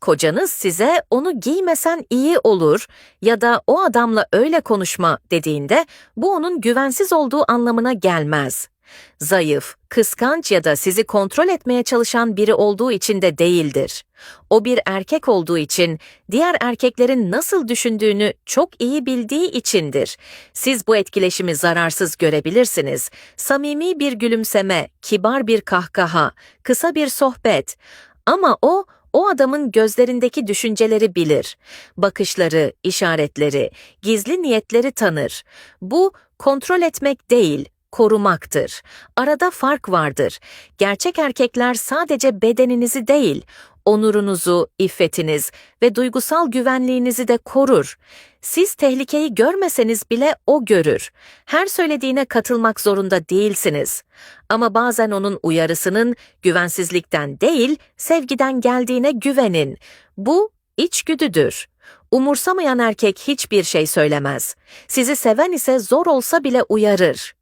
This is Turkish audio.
Kocanız size onu giymesen iyi olur ya da o adamla öyle konuşma dediğinde bu onun güvensiz olduğu anlamına gelmez. Zayıf, kıskanç ya da sizi kontrol etmeye çalışan biri olduğu için de değildir. O bir erkek olduğu için, diğer erkeklerin nasıl düşündüğünü çok iyi bildiği içindir. Siz bu etkileşimi zararsız görebilirsiniz. Samimi bir gülümseme, kibar bir kahkaha, kısa bir sohbet. Ama o, o adamın gözlerindeki düşünceleri bilir. Bakışları, işaretleri, gizli niyetleri tanır. Bu kontrol etmek değil, korumaktır. Arada fark vardır. Gerçek erkekler sadece bedeninizi değil, onurunuzu, iffetiniz ve duygusal güvenliğinizi de korur. Siz tehlikeyi görmeseniz bile o görür. Her söylediğine katılmak zorunda değilsiniz. Ama bazen onun uyarısının güvensizlikten değil, sevgiden geldiğine güvenin. Bu içgüdüdür. Umursamayan erkek hiçbir şey söylemez. Sizi seven ise zor olsa bile uyarır.